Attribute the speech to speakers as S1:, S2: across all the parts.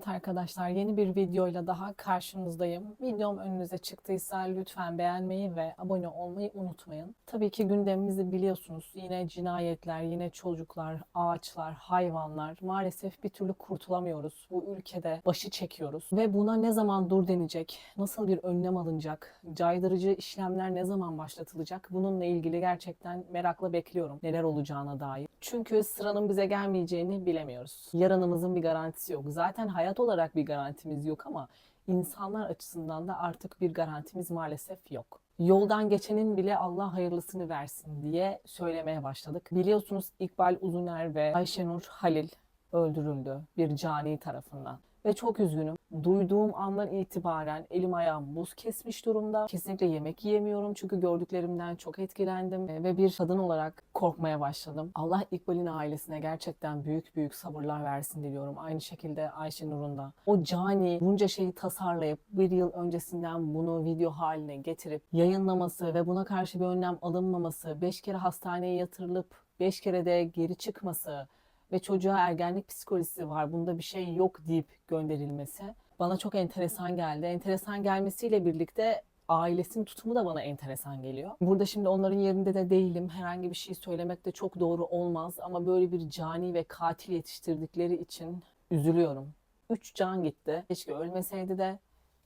S1: Evet arkadaşlar yeni bir videoyla daha karşınızdayım. Videom önünüze çıktıysa lütfen beğenmeyi ve abone olmayı unutmayın. Tabii ki gündemimizi biliyorsunuz. Yine cinayetler, yine çocuklar, ağaçlar, hayvanlar. Maalesef bir türlü kurtulamıyoruz. Bu ülkede başı çekiyoruz. Ve buna ne zaman dur denecek? Nasıl bir önlem alınacak? Caydırıcı işlemler ne zaman başlatılacak? Bununla ilgili gerçekten merakla bekliyorum neler olacağına dair. Çünkü sıranın bize gelmeyeceğini bilemiyoruz. Yarınımızın bir garantisi yok. Zaten hayat olarak bir garantimiz yok ama insanlar açısından da artık bir garantimiz maalesef yok. Yoldan geçenin bile Allah hayırlısını versin diye söylemeye başladık. Biliyorsunuz İkbal Uzuner ve Ayşenur Halil öldürüldü bir cani tarafından. Ve çok üzgünüm. Duyduğum andan itibaren elim ayağım buz kesmiş durumda. Kesinlikle yemek yiyemiyorum çünkü gördüklerimden çok etkilendim E, ve bir kadın olarak korkmaya başladım. Allah İkbal'in ailesine gerçekten büyük büyük sabırlar versin diliyorum. Aynı şekilde Ayşenur'un da. O cani bunca şeyi tasarlayıp bir yıl öncesinden bunu video haline getirip yayınlaması ve buna karşı bir önlem alınmaması, beş kere hastaneye yatırılıp beş kere de geri çıkması, ve çocuğa ergenlik psikolojisi var, bunda bir şey yok deyip gönderilmesi bana çok enteresan geldi. Enteresan gelmesiyle birlikte ailesinin tutumu da bana enteresan geliyor. Burada şimdi onların yerinde de değilim. Herhangi bir şey söylemek de çok doğru olmaz ama böyle bir cani ve katil yetiştirdikleri için üzülüyorum. Üç can gitti. Keşke ölmeseydi de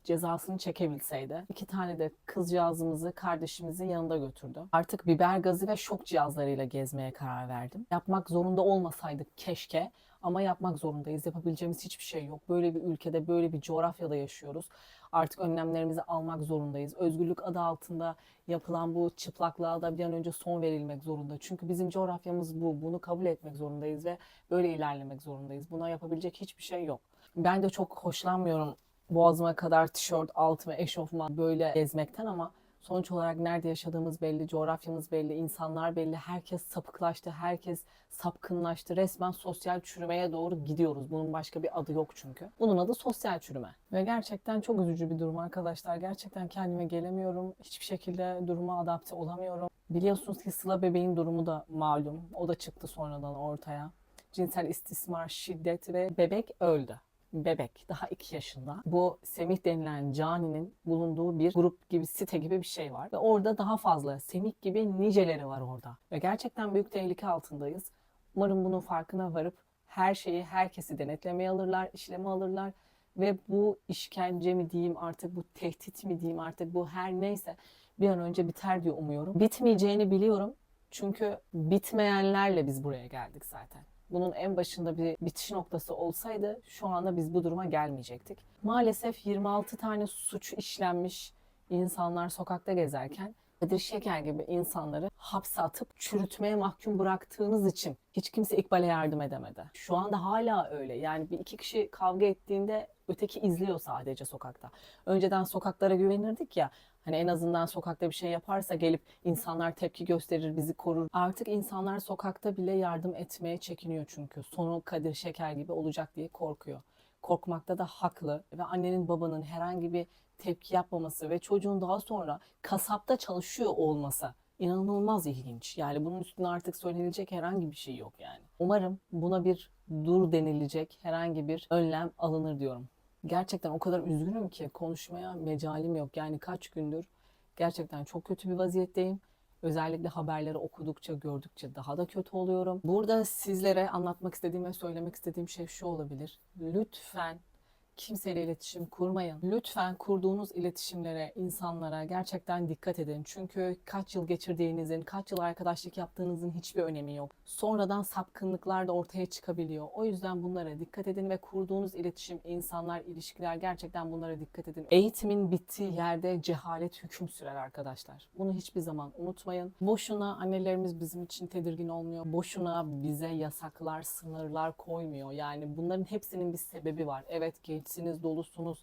S1: cezasını çekebilseydi. İki tane de kızcağızımızı, kardeşimizi yanında götürdü. Artık biber gazı ve şok cihazlarıyla gezmeye karar verdim. Yapmak zorunda olmasaydık keşke ama yapmak zorundayız. Yapabileceğimiz hiçbir şey yok. Böyle bir ülkede, böyle bir coğrafyada yaşıyoruz. Artık önlemlerimizi almak zorundayız. Özgürlük adı altında yapılan bu çıplaklığa da bir an önce son verilmek zorunda. Çünkü bizim coğrafyamız bu. Bunu kabul etmek zorundayız ve böyle ilerlemek zorundayız. Buna yapabilecek hiçbir şey yok. Ben de çok hoşlanmıyorum boğazıma kadar tişört, alt ve eşofman böyle gezmekten ama sonuç olarak nerede yaşadığımız belli, coğrafyamız belli, insanlar belli, herkes sapıklaştı, herkes sapkınlaştı. Resmen sosyal çürümeye doğru gidiyoruz. Bunun başka bir adı yok çünkü. Bunun adı sosyal çürüme. Ve gerçekten çok üzücü bir durum arkadaşlar. Gerçekten kendime gelemiyorum. Hiçbir şekilde duruma adapte olamıyorum. Biliyorsunuz ki Sıla bebeğin durumu da malum. O da çıktı sonradan ortaya. Cinsel istismar, şiddet ve bebek öldü bebek daha 2 yaşında. Bu Semih denilen caninin bulunduğu bir grup gibi site gibi bir şey var. Ve orada daha fazla Semih gibi niceleri var orada. Ve gerçekten büyük tehlike altındayız. Umarım bunun farkına varıp her şeyi herkesi denetlemeye alırlar, işleme alırlar ve bu işkence mi diyeyim artık bu tehdit mi diyeyim artık bu her neyse bir an önce biter diye umuyorum. Bitmeyeceğini biliyorum. Çünkü bitmeyenlerle biz buraya geldik zaten bunun en başında bir bitiş noktası olsaydı şu anda biz bu duruma gelmeyecektik. Maalesef 26 tane suç işlenmiş insanlar sokakta gezerken Kadir Şeker gibi insanları hapse atıp çürütmeye mahkum bıraktığınız için hiç kimse İkbal'e yardım edemedi. Şu anda hala öyle. Yani bir iki kişi kavga ettiğinde öteki izliyor sadece sokakta. Önceden sokaklara güvenirdik ya. Hani en azından sokakta bir şey yaparsa gelip insanlar tepki gösterir, bizi korur. Artık insanlar sokakta bile yardım etmeye çekiniyor çünkü. Sonu Kadir Şeker gibi olacak diye korkuyor. Korkmakta da haklı ve annenin babanın herhangi bir tepki yapmaması ve çocuğun daha sonra kasapta çalışıyor olması inanılmaz ilginç. Yani bunun üstüne artık söylenilecek herhangi bir şey yok yani. Umarım buna bir dur denilecek herhangi bir önlem alınır diyorum. Gerçekten o kadar üzgünüm ki konuşmaya mecalim yok. Yani kaç gündür gerçekten çok kötü bir vaziyetteyim. Özellikle haberleri okudukça, gördükçe daha da kötü oluyorum. Burada sizlere anlatmak istediğim ve söylemek istediğim şey şu olabilir. Lütfen kimseyle iletişim kurmayın. Lütfen kurduğunuz iletişimlere, insanlara gerçekten dikkat edin. Çünkü kaç yıl geçirdiğinizin, kaç yıl arkadaşlık yaptığınızın hiçbir önemi yok. Sonradan sapkınlıklar da ortaya çıkabiliyor. O yüzden bunlara dikkat edin ve kurduğunuz iletişim, insanlar, ilişkiler gerçekten bunlara dikkat edin. Eğitimin bittiği yerde cehalet hüküm sürer arkadaşlar. Bunu hiçbir zaman unutmayın. Boşuna annelerimiz bizim için tedirgin olmuyor. Boşuna bize yasaklar, sınırlar koymuyor. Yani bunların hepsinin bir sebebi var. Evet genç gençsiniz, dolusunuz,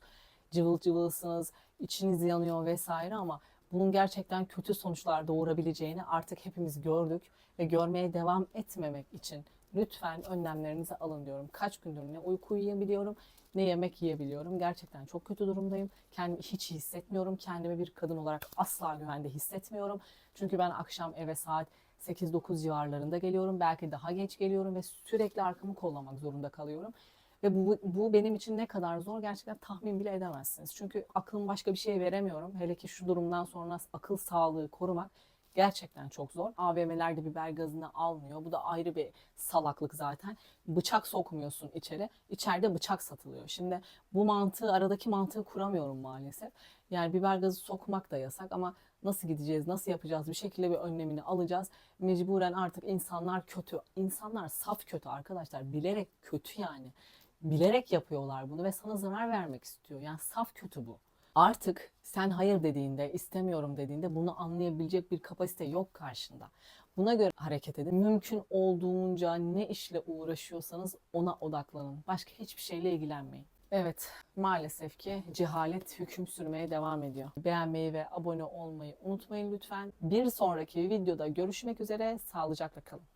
S1: cıvıl cıvılsınız, içiniz yanıyor vesaire ama bunun gerçekten kötü sonuçlar doğurabileceğini artık hepimiz gördük ve görmeye devam etmemek için lütfen önlemlerinizi alın diyorum. Kaç gündür ne uyku uyuyabiliyorum ne yemek yiyebiliyorum. Gerçekten çok kötü durumdayım. Kendimi hiç hissetmiyorum. Kendimi bir kadın olarak asla güvende hissetmiyorum. Çünkü ben akşam eve saat 8-9 civarlarında geliyorum. Belki daha geç geliyorum ve sürekli arkamı kollamak zorunda kalıyorum. Ve bu, bu benim için ne kadar zor gerçekten tahmin bile edemezsiniz. Çünkü aklım başka bir şey veremiyorum. Hele ki şu durumdan sonra akıl sağlığı korumak gerçekten çok zor. AVM'lerde biber gazını almıyor. Bu da ayrı bir salaklık zaten. Bıçak sokmuyorsun içeri. İçeride bıçak satılıyor. Şimdi bu mantığı, aradaki mantığı kuramıyorum maalesef. Yani biber gazı sokmak da yasak ama nasıl gideceğiz, nasıl yapacağız bir şekilde bir önlemini alacağız. Mecburen artık insanlar kötü. İnsanlar saf kötü arkadaşlar. Bilerek kötü yani. Bilerek yapıyorlar bunu ve sana zarar vermek istiyor. Yani saf kötü bu. Artık sen hayır dediğinde, istemiyorum dediğinde bunu anlayabilecek bir kapasite yok karşında. Buna göre hareket edin. Mümkün olduğunca ne işle uğraşıyorsanız ona odaklanın. Başka hiçbir şeyle ilgilenmeyin. Evet, maalesef ki cehalet hüküm sürmeye devam ediyor. Beğenmeyi ve abone olmayı unutmayın lütfen. Bir sonraki videoda görüşmek üzere. Sağlıcakla kalın.